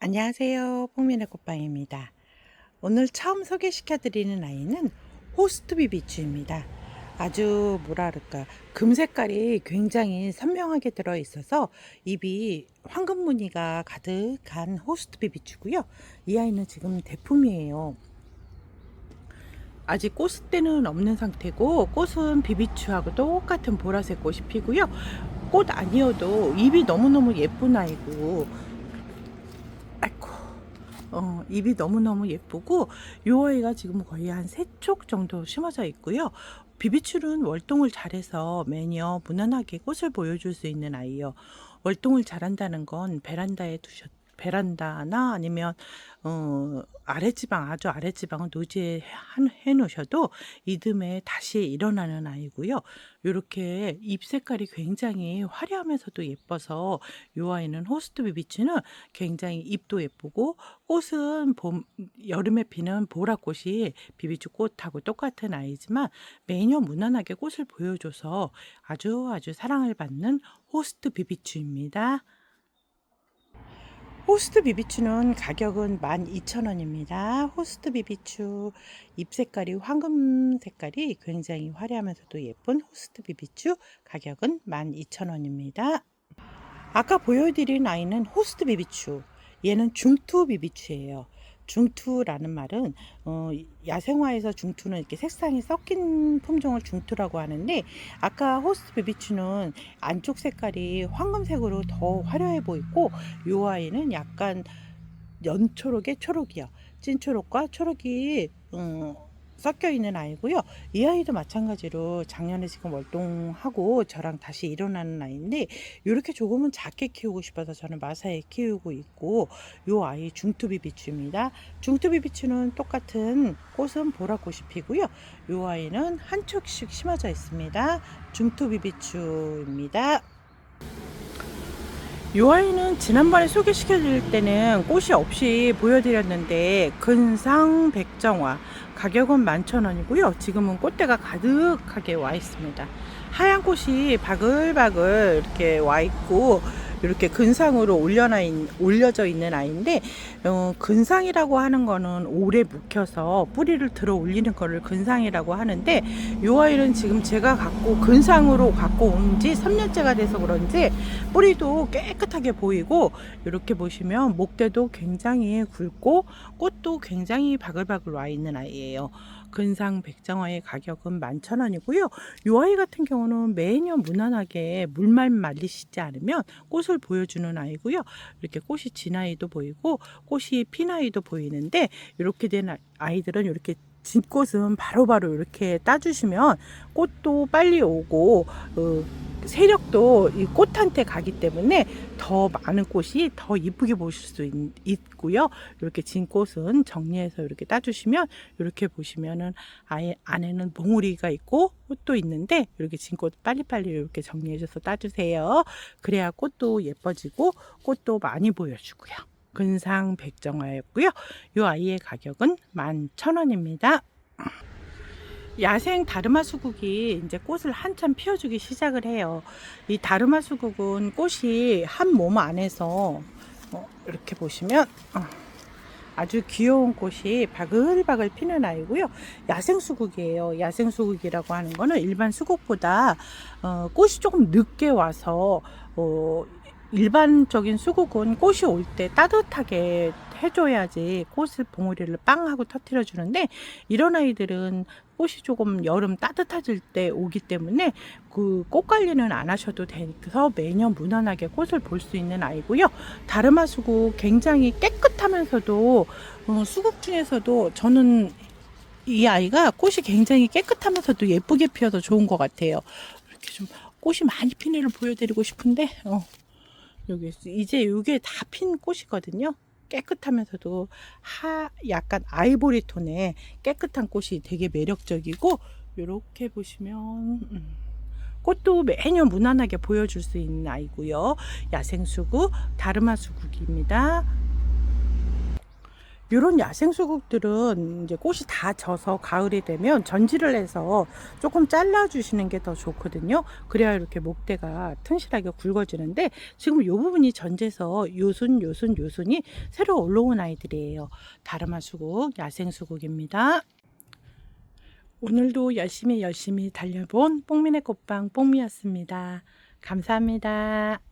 안녕하세요. 뽕미네 꽃방입니다. 오늘 처음 소개시켜 드리는 아이는 호스트비 비추입니다. 아주 뭐라 그럴까 금 색깔이 굉장히 선명하게 들어 있어서 입이 황금 무늬가 가득한 호스트비 비추고요. 이 아이는 지금 대품이에요. 아직 꽃 때는 없는 상태고 꽃은 비비추하고 똑같은 보라색 꽃이 피고요. 꽃 아니어도 입이 너무너무 예쁜 아이고 아이고 어, 입이 너무너무 예쁘고 요 아이가 지금 거의 한 세 촉 정도 심어져 있고요. 비비출은 월동을 잘해서 매년 무난하게 꽃을 보여줄 수 있는 아이요. 월동을 잘한다는 건 베란다에 두셨 베란다나 아니면 어, 아랫지방 아주 아랫지방은 노지에 한- 해놓으셔도 이듬해 다시 일어나는 아이고요. 이렇게 잎 색깔이 굉장히 화려하면서도 예뻐서 이 아이는 호스트 비비치는 굉장히 잎도 예쁘고 꽃은 봄 여름에 피는 보라꽃이 비비추 꽃하고 똑같은 아이지만 매년 무난하게 꽃을 보여줘서 아주 아주 사랑을 받는 호스트 비비추입니다. 호스트 비비추는 가격은 12,000원입니다. 호스트 비비추 잎 색깔이 황금 색깔이 굉장히 화려하면서도 예쁜 호스트 비비추 가격은 12,000원입니다. 아까 보여드린 아이는 호스트 비비추. 얘는 중투 비비추예요. 중투라는 말은 어, 야생화에서 중투는 이렇게 색상이 섞인 품종을 중투라고 하는데 아까 호스트 비비추는 안쪽 색깔이 황금색으로 더 화려해 보이고 이 아이는 약간 연초록의 초록이요. 찐초록과 초록이 음, 섞여 있는 아이고요. 이 아이도 마찬가지로 작년에 지금 월동하고 저랑 다시 일어나는 아이인데 이렇게 조금은 작게 키우고 싶어서 저는 마사에 키우고 있고 이 아이 중투비 비추입니다. 중투비 비추는 똑같은 꽃은 보라꽃이 피고요. 이 아이는 한 촉씩 심어져 있습니다. 중투비 비추입니다. 이 아이는 지난번에 소개시켜드릴 때는 꽃이 없이 보여드렸는데 근상 백정화 가격은 11,000원이고요. 지금은 꽃대가 가득하게 와 있습니다. 하얀 꽃이 바글바글 이렇게 와 있고 이렇게 근상으로 올려놔 있, 올려져 있는 아이인데 어, 근상이라고 하는 거는 오래 묵혀서 뿌리를 들어 올리는 거를 근상이라고 하는데 이 아이는 지금 제가 갖고 근상으로 갖고 온 지 3년째가 돼서 그런지 뿌리도 깨끗하게 보이고 이렇게 보시면 목대도 굉장히 굵고 꽃도 굉장히 바글바글 와 있는 아이예요. 근상 백정화의 가격은 11,000원이고요. 이 아이 같은 경우는 매년 무난하게 물만 말리시지 않으면 꽃을 보여주는 아이고요. 이렇게 꽃이 진 아이도 보이고 꽃이 핀 아이도 보이는데 이렇게 된 아- 아이들은 이렇게 진 꽃은 바로 바로 이렇게 따주시면 꽃도 빨리 오고 어, 세력도 이 꽃한테 가기 때문에 더 많은 꽃이 더 이쁘게 보실 수 있, 있고요. 이렇게 진 꽃은 정리해서 이렇게 따주시면 이렇게 보시면은 아예 안에는 봉우리가 있고 꽃도 있는데 이렇게 진 꽃 빨리빨리 이렇게 정리해줘서 따주세요. 그래야 꽃도 예뻐지고 꽃도 많이 보여주고요. 근상 백정화였고요. 이 아이의 가격은 11,000원입니다. 야생 다르마 수국이 이제 꽃을 한참 피워주기 시작을 해요. 이 다르마 수국은 꽃이 한 몸 안에서 어, 이렇게 보시면 어, 아주 귀여운 꽃이 바글바글 피는 아이고요. 야생 수국이에요. 야생 수국이라고 하는 거는 일반 수국보다 어, 꽃이 조금 늦게 와서 어, 일반적인 수국은 꽃이 올 때 따뜻하게 해줘야지 꽃을 봉우리를 빵 하고 터트려 주는데 이런 아이들은 꽃이 조금 여름 따뜻해질 때 오기 때문에 그 꽃 관리는 안 하셔도 돼서 매년 무난하게 꽃을 볼 수 있는 아이고요. 다르마 수국 굉장히 깨끗하면서도 어, 수국 중에서도 저는 이 아이가 꽃이 굉장히 깨끗하면서도 예쁘게 피어서 좋은 것 같아요. 이렇게 좀 꽃이 많이 핀 애를 보여드리고 싶은데 어, 여기 이제 이게 다 핀 꽃이거든요. 깨끗하면서도 하 약간 아이보리 톤의 깨끗한 꽃이 되게 매력적이고 이렇게 보시면 음, 꽃도 매년 무난하게 보여줄 수 있는 아이고요. 야생수국 다르마 수국입니다. 이런 야생 수국들은 이제 꽃이 다 져서 가을이 되면 전지를 해서 조금 잘라 주시는 게 더 좋거든요. 그래야 이렇게 목대가 튼실하게 굵어지는데 지금 이 부분이 전지에서 요순 요순 요순이 새로 올라온 아이들이에요. 다르마 수국, 야생 수국입니다. 오늘도 열심히 열심히 달려본 뽕미네 꽃방 뽕미였습니다. 감사합니다.